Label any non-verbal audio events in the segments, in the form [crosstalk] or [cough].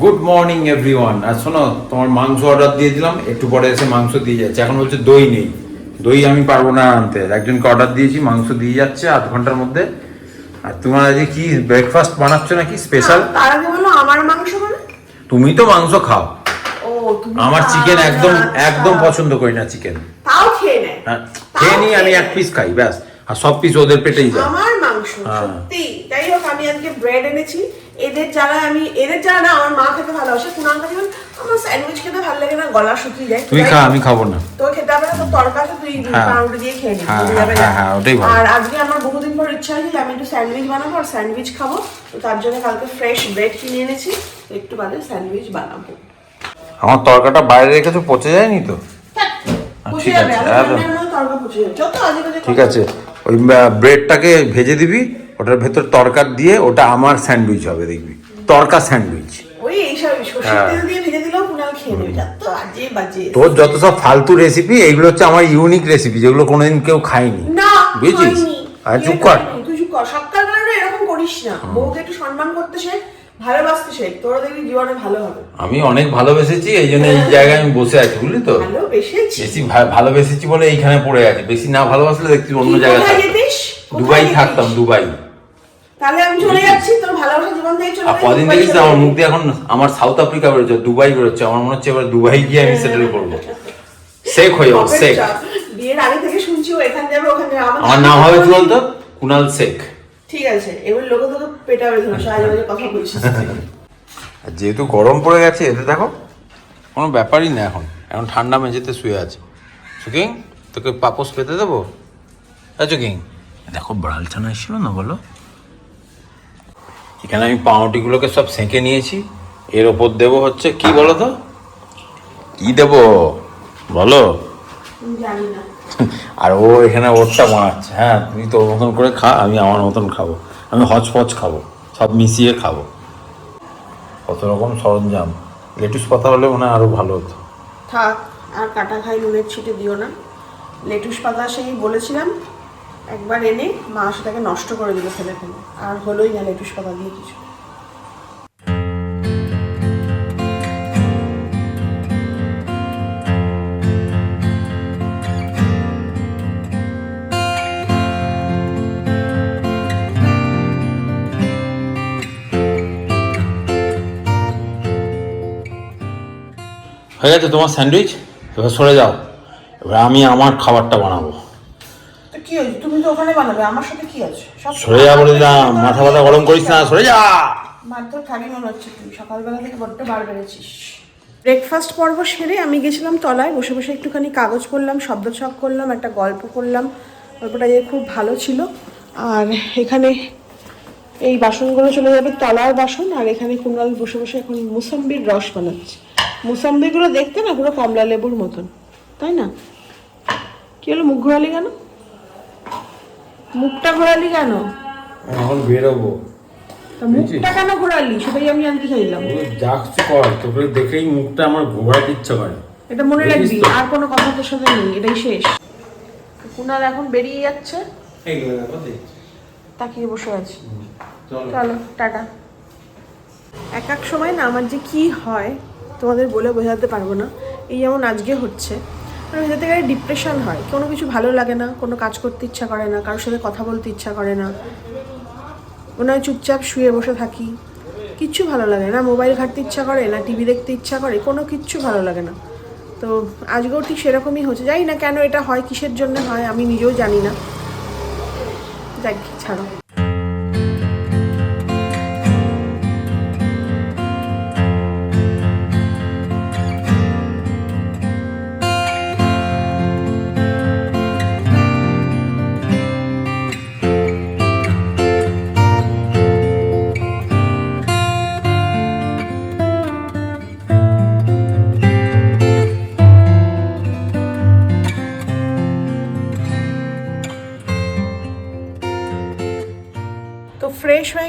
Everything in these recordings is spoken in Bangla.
গুড মর্নিং এভরিওয়ান আর শোনো তোমার মাংস অর্ডার দিয়ে দিলাম একটু পরে এসে মাংস দিয়ে যাচ্ছে। এখন বলছে দই নেই। দই আমি পারব না আনতে। একজনকে অর্ডার দিয়েছি মাংস দিয়ে যাচ্ছে আধ ঘণ্টার মধ্যে। আর তোমার আজকে কি ব্রেকফাস্ট বানাচ্ছ নাকি? স্পেশাল তার আগে বলো আমার মাংস মানে? তুমি তো মাংস খাও। আমার চিকেন একদম আচ্ছা। একদম পছন্দ করি না চিকেন তাও খেয়ে নেয় হ্যাঁ খেয়ে নিই আমি এক পিস খাই ব্যাস। আর সব পিস ওদের পেটেই যায়। আমার মাংস হ্যাঁ। সত্যি। যাই হোক আমি আজকে ব্রেড এনেছি। এদের যারা আমি এদের যারা না আমার মা খেতে ভালোবাসে কুনালকা যেমন আমার স্যান্ডউইচ খেতে ভালো লাগে না গলা শুকিয়ে যায়। তুই খা আমি খাব না। তোর খেতে হবে না তোর তরকা আছে তুই হ্যাঁ। পাউরুটি দিয়ে খেয়ে নিবি হ্যাঁ, হ্যাঁ। আর আজকে আমার বহুদিন পর ইচ্ছা হয়েছিল আমি একটু স্যান্ডউইচ বানাবো আর স্যান্ডউইচ খাব। তো তার জন্য কালকে ফ্রেশ ব্রেড কিনে এনেছি একটু বাদে স্যান্ডউইচ বানাবো। আমার তরকাটা বাইরে রেখেছো পচে যায়নি তো? আচ্ছা, পচে ঠিক আছে, ঠিক আছে ওই ব্রেডটাকে ভেজে দিবি ওটার ভেতর তরকার দিয়ে ওটা আমার স্যান্ডউইচ হবে দেখবি। তরকা স্যান্ডউইচ। হ্যাঁ। তোর যত সব ফালতু রেসিপি এগুলো হচ্ছে আমার ইউনিক রেসিপি যেগুলো কোনোদিন কেউ খায়নি। বুঝেছিস। আর চুপ কর। করিনি, তুই চুপ কর। সকালবেলা এরকম করিস না। বউকে একটু সম্মান করতে শেখ ভালোবাসতে শেখ। তোরা দেখবি জীবনে ভালো হবে। আমি অনেক ভালোবেসেছি এই জন্য এই জায়গায় আমি বসে আছি বুঝলি তো? ভালোবেসেছি। বেশি ভালোবেসেছি বলে এইখানে পড়ে আছে। বেশি না ভালোবাসলে দেখছি অন্য জায়গায় দুবাই থাকতাম দুবাই। তাহলে আমি চলে যাচ্ছি তোর ভালোবাসা জীবন থেকে চলে আর কদিন দেখিস আমার মুখ দিয়ে এখন আমার সাউথ আফ্রিকা বেরোচ্ছে দুবাই বেরোচ্ছে আমার মনে হচ্ছে এবার দুবাই গিয়ে আমি সেটেল করব। শেখ হয়ে যাব শেখ বিয়ের আগে থেকে শুনছি ও এখানে যাবে ওখানে যাবে। আমার নাম হবে কি বলতো? কুনাল শেখ ঠিক আছে এবার লোকে তোকে পেটাবে ধরো সাহায্য কথা বলছিস আর যেহেতু গরম পড়ে গেছে এতে দেখো কোনো ব্যাপারই না এখন। এখন ঠান্ডা মেঝেতে শুয়ে আছে। সুকিং তোকে পাপোস পেতে দেবো? আচ্ছা কিং দেখো বাড়াল ছানা এসেছিল না বলো? এখানে আমি পাউরুটিগুলোকে সব সেঁকে নিয়েছি। এর ওপর দেবো হচ্ছে কি বলো তো? কি দেবো? বলো। জানি না। [laughs] আর ও এখানে ওরটা বানাচ্ছে। হ্যাঁ তুই তোর মতন করে খা আমি আমার মতন খাব। আমি হচপচ খাব সব মিশিয়ে খাব। কত রকম সরঞ্জাম। লেটুস পাতা হলে মনে হয় আরও ভালো হতো। থাক আর কাটা খাই নুনের ছিটে দিও না। লেটুস পাতা সেই বলেছিলাম একবার এনে মা সেটাকে নষ্ট করে দিল ফেলে ফেলে আর হলোই না লেটুস পাতা দিয়ে কিছু। হয়ে গেছে তোমার স্যান্ডউইচ? এবার সরে যাও। এবার আমি আমার খাবারটা বানাবো। তো ওখানে বানাবে আমার সাথে কি আছে? সব সরে যা বলে দিলাম মাথা মাথা গরম করিস না সরে যা! মারধর খালি মনে হচ্ছে তুই সকালবেলা থেকে বড্ড বার বেড়েছিস। ব্রেকফাস্ট পর্ব সেরে আমি গেছিলাম তলায় বসে বসে একটুখানি কাগজ করলাম শব্দ ছক করলাম একটা গল্প করলাম। গল্পটা যে খুব ভালো ছিল। আর এখানে এই বাসনগুলো চলে যাবে তলার বাসন আর এখানে কুণাল বসে বসে এখন মুসাম্বির রস বানাচ্ছে। মুসাম্বিগুলো দেখতে না পুরো কমলা লেবুর মতন তাই না? কি হলো মুখ ঘোরালি কেন? মুখটা ঘোরালি কেন? এখন বেরোবো। মুখটা কেন ঘোরালি? সেটাই আমি জানতে চাইলাম। যা কিছু কর তোকে দেখেই মুখটা আমার ঘোরাতে ইচ্ছা করে। এটা মনে রাখবি আর কোনো কথা তোর সাথে নেই এটাই শেষ। কুনাল এখন বেরিয়ে যাচ্ছে। তাকিয়ে বসে আছি। চলো টাটা। এক এক সময় না আমার যে কি হয় তোমাদের বলে বোঝাতে পারব না। এই যেমন আজকে হচ্ছে। আমার ভেতর থেকে ডিপ্রেশন হয়। কোনো কিছু ভালো লাগে না, কোনো কাজ করতে ইচ্ছা করে না, কারোর সাথে কথা বলতে ইচ্ছা করে না। মনে হয় চুপচাপ শুয়ে বসে থাকি। কিচ্ছু ভালো লাগে না। মোবাইল ঘাঁটতে ইচ্ছা করে, না টিভি দেখতে ইচ্ছা করে, কোনো কিচ্ছু ভালো লাগে না। তো আজকেও ঠিক সেরকমই হচ্ছে। জানি না কেন এটা হয়, কিসের জন্য হয়, আমি নিজেও জানি না। যাক, ছাড়ো।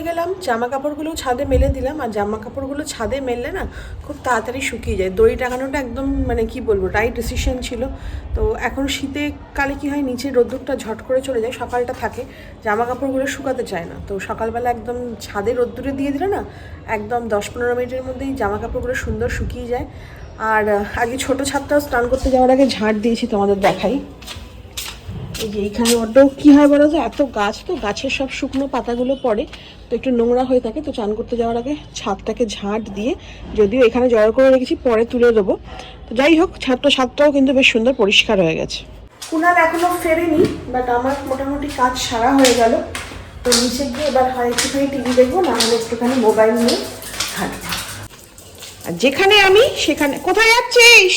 গেলাম জামা কাপড়গুলো ছাদে মেলে দিলাম, আর জামা কাপড়গুলো ছাদে মেললে না খুব তাড়াতাড়ি শুকিয়ে যায়। দড়ি টাঙানোটা একদম মানে কি বলব রাইট ডিসিশন ছিল। তো এখন শীতে কালে কি হয়, নিচে রোদ্দুরটা ঝট করে চলে যায়, সকালটা থাকে জামা কাপড়গুলো শুকাতে চায় না। তো সকালবেলা একদম ছাদে রোদ্দুরে দিয়ে দিলে না একদম দশ পনেরো মিনিটের মধ্যেই জামা কাপড়গুলো সুন্দর শুকিয়ে যায়। আর আগে ছোটো ছাদটাও স্নান করতে যাওয়ার আগে ঝাঁট দিয়েছি তোমাদের দেখাই। এই যে এইখানে ওটাও কী হয় বলো তো? এত গাছ তো গাছের সব শুকনো পাতাগুলো পড়ে তো একটু নোংরা হয়ে থাকে তো চান করতে যাওয়ার আগে ছাদটাকে ঝাঁট দিয়ে যদিও এখানে জড়ো করে রেখেছি পরে তুলে দেবো। তো যাই হোক ছাদটা ছাদটাও কিন্তু বেশ সুন্দর পরিষ্কার হয়ে গেছে। কুনাল এখনও ফেরেনি বাট আমার মোটামুটি কাজ সারা হয়ে গেল। তো নিচে গিয়ে এবার হয় একটুখানি টিভি দেখব না হলে একটুখানি মোবাইল নিয়ে হাঁটবো। আর যেখানে আমি সেখানে কোথায় যাচ্ছিস?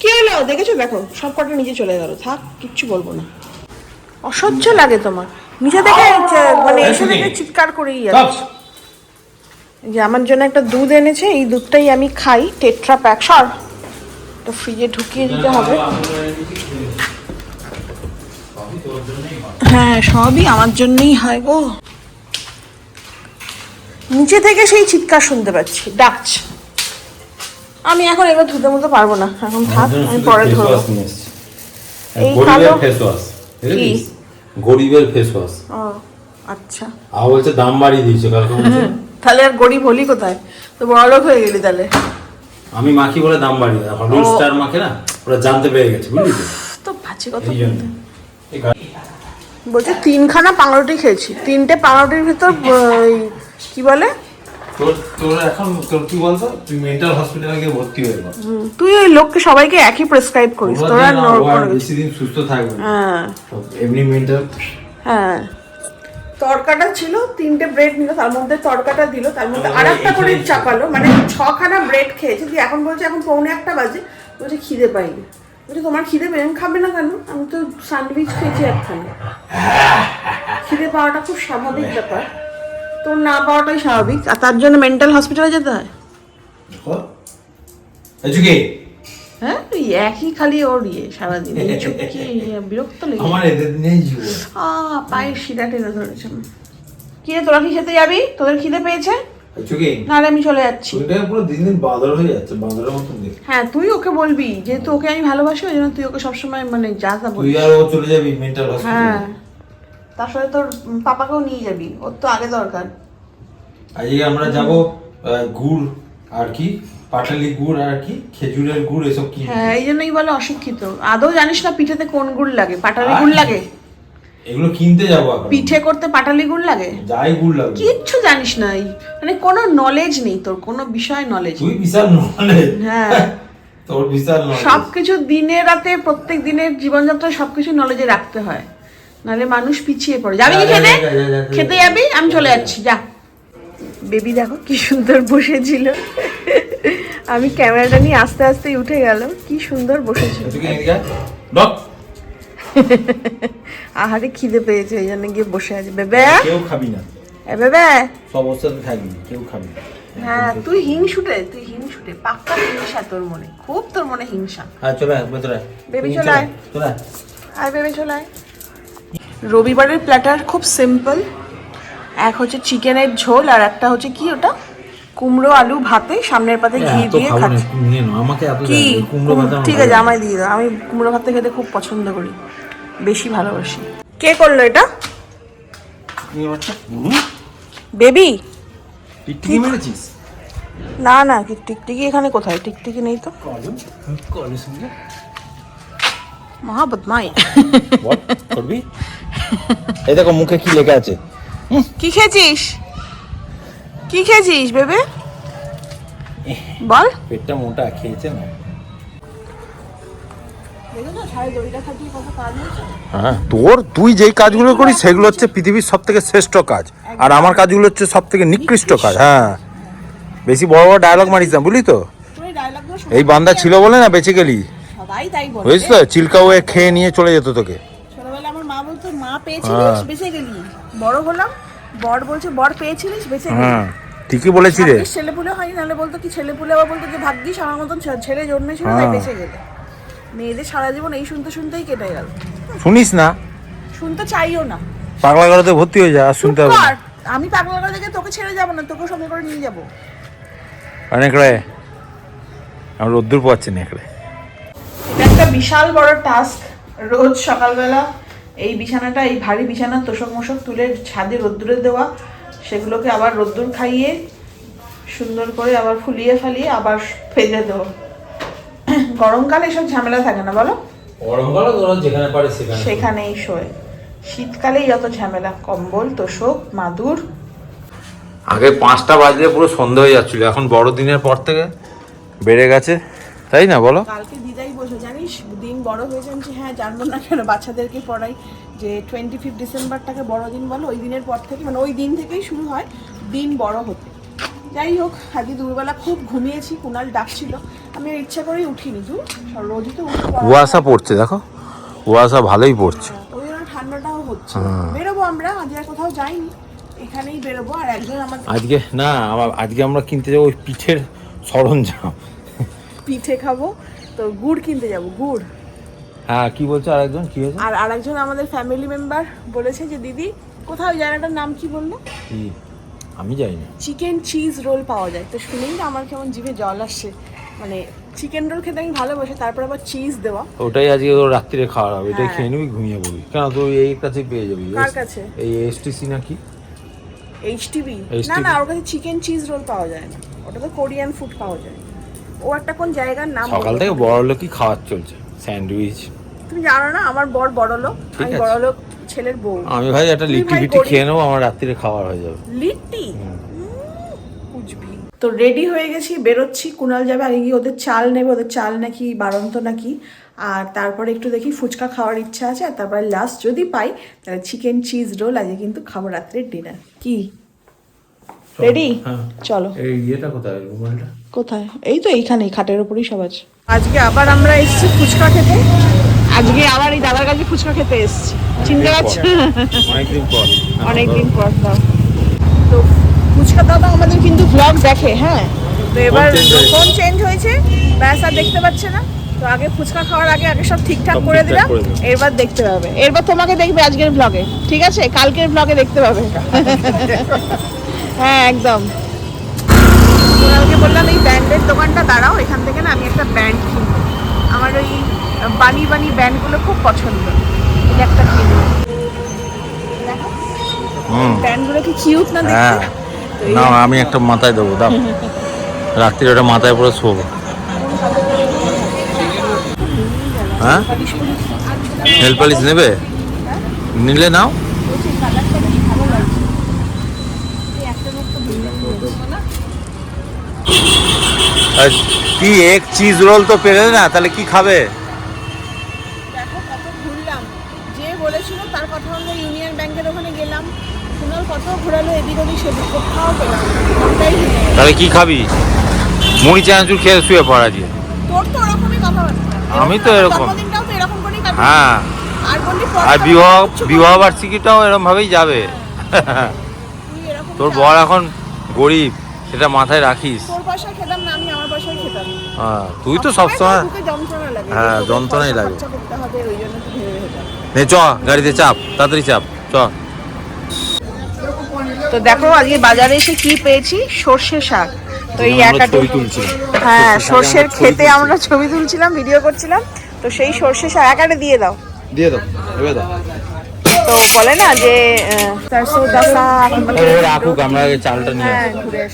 কি হলো? দেখেছ? দেখো সব কটা নিচে চলে গেল। থাক কিচ্ছু বলব না। অসহ্য লাগে তোমার। নিচে থেকে চে- মানে এসে থেকে চিৎকার করেই যাচ্ছে। যে আমার জন্য একটা দুধ এনেছে এই দুধটাই আমি খাই টেট্রা প্যাক। সর। তো ফ্রিজে ঢুকিয়ে দিতে হবে। হ্যাঁ সবই আমার জন্যই হয় গো। নিচে থেকে সেই চিৎকার শুনতে পাচ্ছি। ডাকছে। আমি এখন এবার ধুতে মতো পারব না। এখন থাক আমি পরে ধরবো এই গরিবের কালো- ফেস ওয়াশ কি? গরিবের ফেস ওয়াশ ও আচ্ছা। আর বলছে দাম বাড়িয়ে দিয়েছে কালকে তাহলে আর গরিব হলি কোথায়? তো বড়লোক হয়ে গেলি তাহলে। আমি মাখি বলে দাম বাড়িয়ে দেয় হলুদ ও। স্টার মাখে না ওরা জানতে পেরে গেছে বুঝলি তো? তো বাজে কথা বলছে তিনখানা পাউরুটি খেয়েছি। তিনটে পাউরুটির ভিতর কি বলে? তোর তোর এখন তোর কি বলতো? তুই মেন্টাল হসপিটালে গিয়ে ভর্তি হয়ে গেল তুই ওই লোককে সবাইকে একই প্রেসক্রাইব করিস তোরা আর নড় বেশি দিন সুস্থ থাকবে। হ্যাঁ। এমনি মেন্টাল হ্যাঁ। তরকাটা ছিল তিনটে ব্রেড নিল তার মধ্যে তরকাটা দিল তার মধ্যে আর একটা করে চাপালো মানে ছখানা ব্রেড খেয়েছে দিয়ে এখন বলছে এখন পৌনে একটা বাজে বলছে খিদে পাইনি। বলছে তোমার খিদে পেয়ে খাবে না কেন? আমি তো স্যান্ডউইচ খেয়েছি একখানা। খিদে পাওয়াটা খুব স্বাভাবিক ব্যাপার। তোর না পাওয়াটাই স্বাভাবিক। আর তার জন্য মেন্টাল হসপিটালে যেতে হয়। হ্যাঁ ওই একই খালি ওর ইয়ে সারাদিন। [laughs] বিরক্ত লেগে আমার এদের নেই জীবন। আ পায়ের শিরা টেনে ধরেছে। কি রে, তোরা কি খেতে যাবি? তোদের খিদে পেয়েছে? নাহলে আমি চলে যাচ্ছি। পুরো দিন দিন বাদর হয়ে যাচ্ছে বাদরের মতন হ্যাঁ তুই ওকে বলবি যেহেতু ওকে আমি ভালোবাসি ওই জন্য তুই ওকে সবসময় মানে যা তা তুই বলবি আর ও চলে যাবি মেন্টাল হ্যাঁ। তার সাথে তোর পাপাকেও নিয়ে যাবি ওর তো আগে দরকার। আজকে আমরা যাব গুড় আর কি পাটালি গুড় আর কি খেজুরের গুড় এসব কি হ্যাঁ এই জন্যই বলে অশিক্ষিত। আদৌ জানিস না পিঠেতে কোন গুড় লাগে? পাটালি গুড় লাগে? এগুলো কিনতে যাব পিঠে করতে পাটালি গুড় লাগে? যাই গুড় লাগবে কিচ্ছু জানিস না মানে কোনো নলেজ নেই তোর কোনো বিষয় নলেজ তুই বিশাল নলেজ হ্যাঁ। তোর বিশাল নলেজ সবকিছু দিনে রাতে প্রত্যেক দিনের জীবনযাত্রায় সবকিছু নলেজে রাখতে হয়। নাহলে মানুষ পিছিয়ে পড়ে। যাবি কি খেতে। খেতে যাবি? আমি চলে যাচ্ছি যা। বেবি দেখো কি সুন্দর বসেছিল। আমি ক্যামেরাটা নিয়ে আস্তে আস্তে উঠে গেল কি সুন্দর বসেছিল। আহারে খিদে পেয়েছে এই জন্য গিয়ে বসে আছে। বেবে? কেউ খাবি না। এ বেবে? সব অবস্থাতে থাকবি কেউ খাবি না। হ্যাঁ তুই হিংসুটে তুই হিংসুটে। পাক্কা হিংসা তোর মনে খুব তোর মনে হিংসা। হ্যাঁ চলে আয় ভেতরে আয়। বেবি চলে আয়। চলে আয়। আয় ভেবে চলে আয়। রবিবারের প্ল্যাটার খুব সিম্পল এক হচ্ছে চিকেনের ঝোল আর একটা হচ্ছে কি ওটা? কুমড়ো আলু ভাতে সামনের পাতে ঘি দিয়ে খাচ্ছি। কি? ঠিক আছে আমায় দিয়ে দাও আমি কুমড়ো ভাতে খেতে খুব পছন্দ করি বেশি ভালোবাসি। কে করল এটা? বেবি? টিকটিকি মেরেছিস? না না কি টিকটিকি এখানে কোথায়? টিকটিকি নেই তো। কলম কলের মহা বদমাই করবি? এই দেখো মুখে কি লেখা আছে? কি খেয়েছিস? কি খেয়েছিস বেবে? বল। পেটটা মোটা খেয়েছে না? হ্যাঁ তোর তুই যেই কাজগুলো করিস সেগুলো হচ্ছে পৃথিবীর সব থেকে শ্রেষ্ঠ কাজ। আর আমার কাজগুলো হচ্ছে সব থেকে নিকৃষ্ট কাজ হ্যাঁ। বেশি বড় বড় ডায়লগ মারিস না বুঝলি তো? এই বান্দা ছিল বলে না বেঁচে গেলি সবাই তাই বলে। বুঝিস তো? চিল্কা হয়ে খেয়ে নিয়ে চলে যেত তোকে ছোটবেলা আমার মা বলতো মা পেয়েছিলিস? বেঁচে গেলি। বড় হলাম। বর বলছে বর পেয়েছিলিস? বেঁচে গেলি? হ্যাঁ ঠিকই বলেছি রে ভাগ্যিস ছেলেপুলে হয়নি নাহলে বলতো কি ছেলেপুলে আবার বলতো যে ভাগ্যিস আমার মতন ছেলে জন্মেছিল তাই হ্যাঁ। বেঁচে গেলে। মেয়েদের সারা জীবন এই শুনতে শুনতেই কেটে গেল। শুনিস না। শুনতে চাইও না। পাগলা গাড়োতে ভর্তি হয়ে যা আর শুনতে হবে আমি পাগলা করে দেখে তোকে ছেড়ে যাব না তোকে সঙ্গে করে নিয়ে যাব। অনেকড়ে আমার রোদ্দুর পাচ্ছি না এটা একটা বিশাল বড় টাস্ক। রোজ সকালবেলা এই বিছানাটা এই ভারী বিছানা তোষক মোষক তুলে ছাদে রোদ্দুরে দেওয়া সেগুলোকে আবার রোদ্দুর খাইয়ে সুন্দর করে আবার ফুলিয়ে ফালিয়ে আবার ফেলে দেওয়া। গরমকালে এসব ঝামেলা থাকে না বলো? গরমকালে তোরা যেখানে পারে সেখানে। সেখানেই শোয়। শীতকালেই যত ঝামেলা কম্বল তোষক মাদুর। আগে পাঁচটা বাজলে পুরো সন্ধ্যা হয়ে যাচ্ছিল এখন বড়দিনের পর থেকে বেড়ে গেছে। তাই না বলো? কালকে দিদাই বলছে জানিস দিন বড় হয়েছে আমি হ্যাঁ জানব না কেন বাচ্চাদেরকে পড়াই। যে টোয়েন্টি ফিফ ডিসেম্বরটাকে বড়দিন বলো ওই দিনের পর থেকে মানে ওই দিন থেকেই শুরু হয় দিন বড় হতে। যাই হোক আজকে দুপুরবেলা খুব ঘুমিয়েছি কুনাল ডাকছিল। আমি ইচ্ছা করেই উঠিনি তু রোজই তো কুয়াশা পড়ছে দেখো। কুয়াশা ভালোই পড়ছে। ওই জন্য ঠান্ডাটাও হচ্ছে। বেরোবো আমরা আজ আর কোথাও যাইনি। এখানেই বেরোবো আর একজন আমার আজকে না আজকে আমরা কিনতে যাব ওই পিঠের সরঞ্জাম। পিঠে খাব তো গুড় কিনতে যাব গুড়। হ্যাঁ কি বলছো আরেকজন? কি হয়েছে? আর আরেকজন আমাদের ফ্যামিলি মেম্বার বলেছে যে দিদি কোথাও জায়গাটার নাম কি বলল? কি? আমি যাই না। চিকেন চিজ রোল পাওয়া যায়। তো শুনেই না আমার কেমন জিভে জল আসছে। মানে চিকেন রোল খেতে আমি ভালোবাসি তারপর আবার চিজ দেওয়া। ওটাই আজকে তোর রাত্রিরে খাওয়া হবে। এটাই হ্যাঁ। খেয়ে নিবি ঘুমিয়ে পড়বি। কেন তুই এই কাছে পেয়ে যাবি? কার কাছে? এই এসটিসি নাকি? H TV HTV? না না ওর কাছে চিকেন চিজ রোল পাওয়া যায় না। ওটা তো কোরিয়ান ফুড পাওয়া যায়। ও একটা কোন জায়গার নাম সকাল থেকে বড় লোকই খাওয়ার চলছে। স্যান্ডউইচ। তুমি জানো না আমার বর বড় লোক আমি আছে। বড় লোক ছেলের বউ। আমি ভাই একটা লিট্টি ফিটি খেয়ে নেব আমার রাত্রিরে খাওয়ার হয়ে যাবে। লিট্টি? তো রেডি হয়ে গেছি বেরোচ্ছি কুনাল যাবে আগে গিয়ে ওদের চাল নেবে ওদের চাল নাকি বাড়ন্ত নাকি আর তারপরে একটু দেখি ফুচকা খাওয়ার ইচ্ছা আছে আর তারপরে লাস্ট যদি পাই তাহলে চিকেন চিজ রোল আজকে কিন্তু খাব রাত্রের ডিনার কি? রেডি হ্যাঁ। চলো। এই ইয়েটা কোথায় রুমালটা? কোথায়? এই তো এইখানেই খাটের উপরেই সব আছে। আজকে আবার আমরা এসেছি ফুচকা খেতে। আজকে আবার এই দাদার কাছে ফুচকা খেতে এসেছি। চিনতে পারছ? [laughs] অনেকদিন পর। অনেকদিন পর তো ফুচকা দাদা আমাদের কিন্তু ব্লগ দেখে হ্যাঁ? তো এবার ফোন চেঞ্জ হয়েছে। ব্যাস আর দেখতে পাচ্ছে না। তো আগে ফুচকা খাওয়ার আগে আগে সব ঠিকঠাক করে দিলাম। এরবার দেখতে পাবে। এরপর তোমাকে দেখবে আজকের ব্লগে ঠিক আছে? কালকের ব্লগে দেখতে পাবে। [laughs] হ্যাঁ একদম। বললাম এই ব্যান্ডের দোকানটা দাঁড়াও এখান থেকে না আমি একটা ব্যান্ড কিনবো। আমার ওই বানি বানি ব্যান্ডগুলো খুব পছন্দ। একটা কিনবো। ব্যান্ডগুলো কি কিউট না দেখতে? হ্যাঁ। না আমি একটা মাথায় দেবো দাও। রাত্রিরে ওটা মাথায় পরে শোবো। হ্যাঁ? নেল পালিশ নেবে? নিলে নাও আর কি এক চিজ রোল তো পেলে না তাহলে কি খাবে? দেখো কত ঘুরলাম। যে বলেছিল তার কথা আমরা ইউনিয়ন ব্যাংকের ওখানে গেলাম। কুনাল কত ঘোরালো এদিক ওদিক সেদিক কোথাও পেলাম না। মনটাই ভেঙে গেল। তাহলে কি খাবি? মুড়ি চানাচুর খেয়ে শুয়ে পড়া দিয়ে তোর তো ওরকমই কথাবার্তা। আমি তো এরকম। জন্মদিনটাও তো এরকম করেই কাটবে। হ্যাঁ। আর বললি আর বিবাহ বিবাহ বার্ষিকীটাও এরম ভাবেই যাবে তোর বর এখন গরিব। সেটা মাথায় রাখিস। তোর পয়সায় খেতাম না আমি আমার পয়সায় খেতাম। হ্যাঁ তুই তো সবসময় যন্ত্রণা লাগে। হ্যাঁ, যন্ত্রণাই লাগে। খরচা করতে হবে ওই জন্য তো ভেবে ভেবে নে চ গাড়িতে চাপ তাড়াতাড়ি চাপ চ। তো দেখো আজকে বাজারে এসে কি পেয়েছি? সর্ষে শাক। তো এই এক আটু ছবি তুলছিলাম। হ্যাঁ সর্ষের খেতে আমরা ছবি তুলছিলাম ভিডিও করছিলাম। তো সেই সর্ষে শাক এক আটে দিয়ে দাও। দিয়ে দাও এবার দাও। তো বলে না যে সরষে দা শাক ও রাখুক আমরা চালটা নিয়ে হ্যাঁ।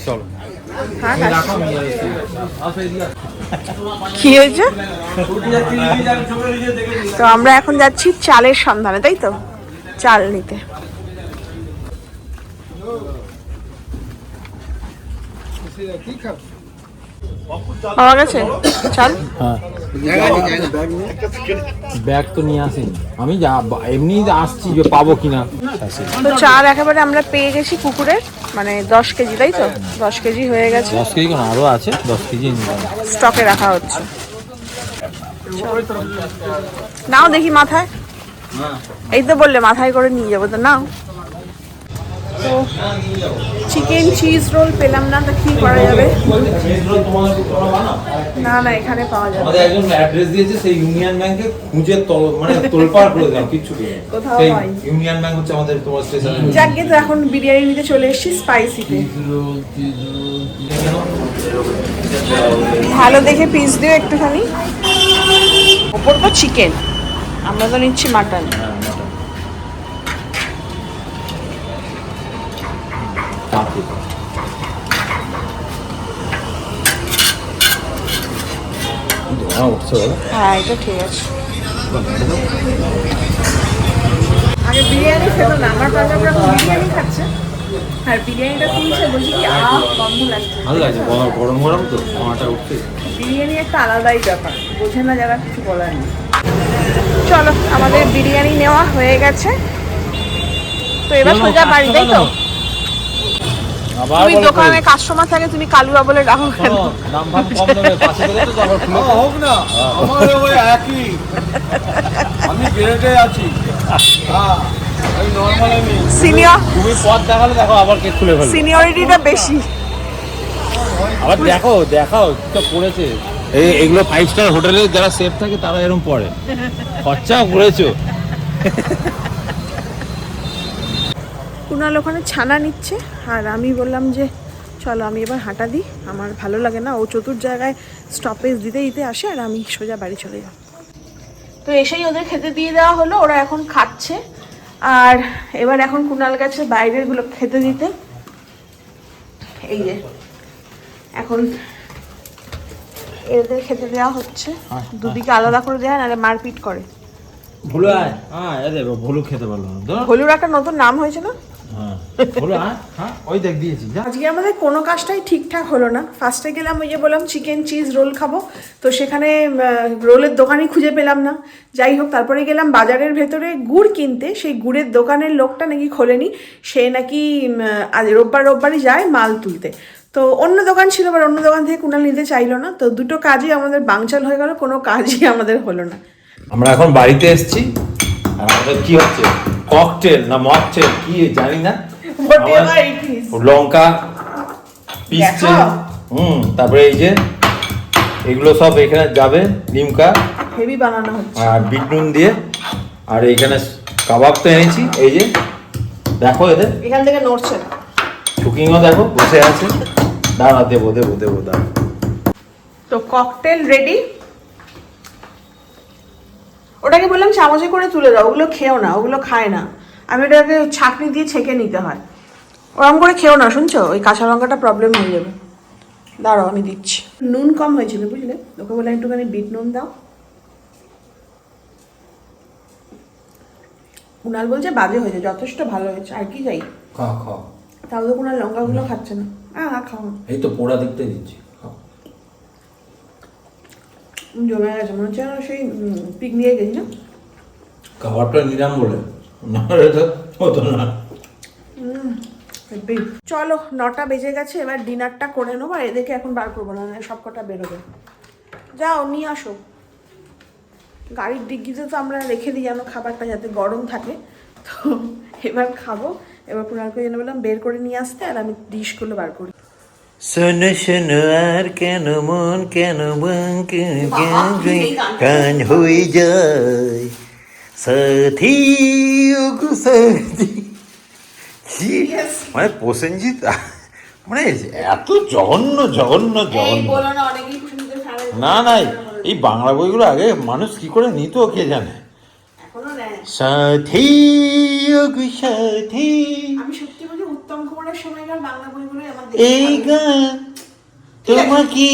চলো। হ্যাঁ, হ্যাঁ। কি হয়েছে? তো আমরা এখন যাচ্ছি চালের সন্ধানে তাই তো? চাল নিতে। পাওয়া গেছে? চাল? হ্যাঁ। ব্যাগ তো নিয়ে আসিনি। আমি যা এমনি আসছি যে পাবো কিনা। তো চাল একেবারে আমরা পেয়ে গেছি পুকুরের মানে দশ কেজি তাই তো? দশ কেজি হয়ে গেছে। দশ কেজি কোনো আরও আছে? দশ কেজি স্টকে রাখা হচ্ছে। নাও দেখি মাথায়। এই তো বললে মাথায় করে নিয়ে যাব তো নাও। তো চিকেন চিজ রোল পেলাম না তা কি করা যাবে? না না এখানে পাওয়া যাবে আমাদের একজন অ্যাড্রেস দিয়েছে সেই ইউনিয়ন ব্যাংকে খুঁজে তল- মানে তোলপাড় করে দিলাম পেয়ে কোথাও সেই ইউনিয়ন ব্যাংক হচ্ছে আমাদের তোমার স্টেশনে যাকে তো এখন বিরিয়ানি নিতে চলে এসেছি স্পাইসিতে ভালো দেখে পিস দিও একটুখানি। ওপর তো চিকেন আমরা তো নিচ্ছি মাটন হ্যাঁ এটা ঠিক আছে। আগে বিরিয়ানি না আমার পাঞ্জাবরা এখন বিরিয়ানি খাচ্ছে আর বিরিয়ানিটা তুলছে বলছি কি আহ গন্ধ লাগছে। ভালো লাগছে গরম গরম গরম তো খাওয়াটা উঠছে। বিরিয়ানি একটা আলাদাই ব্যাপার বোঝে না যারা কিছু বলার নেই। চলো আমাদের বিরিয়ানি নেওয়া হয়ে গেছে। তো এবার সোজা বাড়ি তাই তো? তুমি দোকানে কাস্টমার থাকে তুমি কালুয়া বলে রাখো কেন? দাম ভাব কম দেবে পাশে গেলে তো আবার খুলে হোক না আমার ওই একই। আমি গ্রেডে আছি। হ্যাঁ আমি নর্মাল আমি। সিনিয়র তুমি পথ দেখালে দেখো আবার কে খুলে ফেলবে। সিনিয়রিটিটা বেশি। আবার দেখো দেখাও তো পড়েছে এই এগুলো ফাইভ স্টার হোটেলে যারা সেফ থাকে তারা এরকম পড়ে। খরচাও করেছ। কুণাল ওখানে ছানা নিচ্ছে। আর আমি বললাম যে চলো আমি এবার হাঁটা দিই। আমার ভালো লাগে না। ও চতুর জায়গায় স্টপেজ দিতে দিতে আসে আর আমি সোজা বাড়ি চলে যাব তো এসেই ওদের খেতে দিয়ে দেওয়া হলো। ওরা এখন খাচ্ছে। আর এবার এখন কুণাল গেছে বাইরেরগুলো খেতে দিতে। এই যে এখন এদের খেতে দেওয়া হচ্ছে। দুদিকে আলাদা করে দেওয়া হয় নাহলে মারপিট করে। ভুলু আয়। হ্যাঁ ভুলু খেতে পারল হলুর একটা নতুন নাম হয়েছে না? হ্যাঁ? আজকে আমাদের কোনো কাজটাই ঠিকঠাক হলো না। ফার্স্টে গেলাম ওই যে বললাম চিকেন চিজ রোল খাব। তো সেখানে রোলের দোকানই খুঁজে পেলাম না। যাই হোক তারপরে গেলাম বাজারের ভেতরে গুড় কিনতে। সেই গুড়ের দোকানের লোকটা নাকি খোলেনি। সে নাকি আজ রোববার রোববারই যায় মাল তুলতে। তো অন্য দোকান ছিল আবার অন্য দোকান থেকে কুনাল নিতে চাইলো না। তো দুটো কাজই আমাদের বাংচাল হয়ে গেল কোনো কাজই আমাদের হলো না। আমরা এখন বাড়িতে এসেছি। আর আমাদের কি হচ্ছে? ককটেল না মকটেল কি জানি না. লঙ্কা পিসছে হুম তারপরে এই যে এগুলো সব এখানে যাবে লিমকা হেভি বানানো হচ্ছে। আর বিট নুন দিয়ে আর এইখানে কাবাব তো এনেছি এই যে দেখো এদের। এখান থেকে নড়ছে। কুকিংও দেখো বসে আছে। দাঁড়া দেবো দেবো দেবো দাঁড়া। তো ককটেল রেডি ওটাকে বললাম চামচে করে তুলে দাও ওগুলো খেও না ওগুলো খায় না। আমি ওটাকে ছাঁকনি দিয়ে ছেঁকে নিতে হয়। ওরকম করে খেও না শুনছো? ওই কাঁচা লঙ্কাটা প্রবলেম হয়ে যাবে। দাঁড়াও আমি দিচ্ছি। নুন কম হয়েছিল বুঝলে? ওকে বললাম একটুখানি বিট নুন দাও। কুনাল বলছে বাজে হয়েছে যথেষ্ট ভালো হয়েছে। আর কি চাই? খাও খাও। তাহলে তো কুনাল লঙ্কাগুলো খাচ্ছে না। হ্যাঁ খাও এই তো পোড়া দিকতে দিচ্ছি। জমে গেছে মনে হচ্ছে যেন সেই পিকনিকে গেছি না কাবাবটা নিলাম বলে না হতো না চলো নটা বেজে গেছে এবার ডিনারটা করে নেব আর এদেরকে এখন বার করব না সব কটা বেরোবে। যাও নিয়ে আসো। গাড়ির ডিগ্গিতে তো আমরা রেখে দিই যেন খাবারটা যাতে গরম থাকে। তো এবার খাব এবার কুনালকে জন্য বললাম বের করে নিয়ে আসতে আর আমি ডিশগুলো বার করি। শোনো শোনো আর কেন মন কেন কেন কান হয়ে যায় সাথী সাথী কি মানে প্রসেনজিৎ মানে এত জঘন্য জঘন্য জঘন্য না অনেকেই শুনতে ছাড়ে না না এই বাংলা বইগুলো আগে মানুষ কি করে নিত কে জানে সাথী সাথী উত্তম কুমারের সময়কার বাংলা বইগুলোই আমার এই গান তোমাকে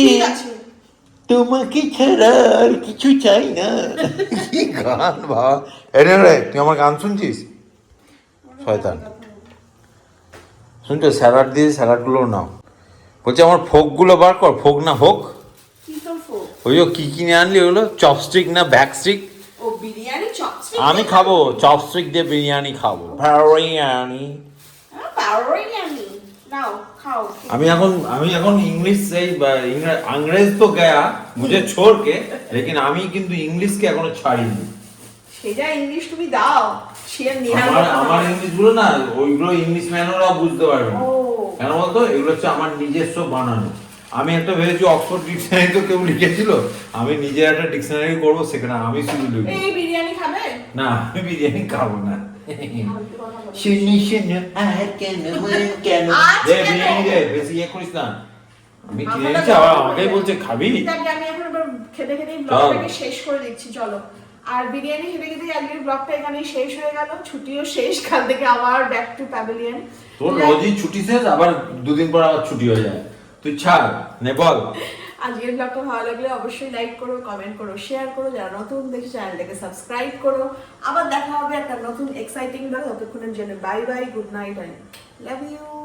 তোমাকে ছাড়া আর কিছু চাই না। [laughs] কি গান বাবা এনে রে তুই আমার গান শুনছিস? শয়তান। শুনছো স্যালাড দিয়ে স্যালাডগুলো নাও। বলছি আমার ফোকগুলো বার কর ফোক না হোক ফোক? ওই যে কি কিনে আনলি ওগুলো? চপস্টিক না ব্যাকস্টিক? ও আমি খাব চপস্টিক দিয়ে বিরিয়ানি খাব। বিরিয়ানি নাও খাও আমি এখন আমি এখন ইংলিশ এই আংরেজ তো গয়া মুঝে ছোড় কে লেকিন আমি কিন্তু ইংলিশকে এখনও ছাড়িনি। সেটা ইংলিশ তুমি দাও আমার আমার ইংলিশগুলো না ওইগুলো ইংলিশ ম্যানরা বুঝতে পারবে কেন বলতো? এগুলো হচ্ছে আমার নিজস্ব বানানো। আমি একটা ভেবেছি অক্সফোর্ড ডিকশনারি তো কেউ লিখেছিল আমি নিজে একটা ডিকশনারি করব সেখানে আমি শুধু লিখব। এই বিরিয়ানি খাবে? না আমি বিরিয়ানি খাব না। শুনি শুনি আর কেন কেন আজ দে কেন? বিরিয়ানি দে বেশি ইয়ে করিস না আমি কিনে মাথাটা নিচ্ছি আবার গরম বলছে খাবি আমি এখন খেতে খেতে ব্লগটাকে শেষ করে দিচ্ছি চলো. আর বিরিয়ানি খেতে খেতে আজকের ব্লগটা এখানেই শেষ হয়ে গেল ছুটিও শেষ কাল থেকে আবার ব্যাক টু প্যাভিলিয়ন তোর রোজই ছুটি শেষ আবার দুদিন পর আবার ছুটি হয়ে যায়। তুই ছাড় নে বল। আজকের ব্লগটা ভালো লাগলে অবশ্যই লাইক করো কমেন্ট করো শেয়ার করো, যারা নতুন দেখে চ্যানেলটাকে সাবস্ক্রাইব করো। আবার দেখা হবে একটা নতুন এক্সাইটিং ব্লগ ততক্ষণের জন্য bye bye good night and love you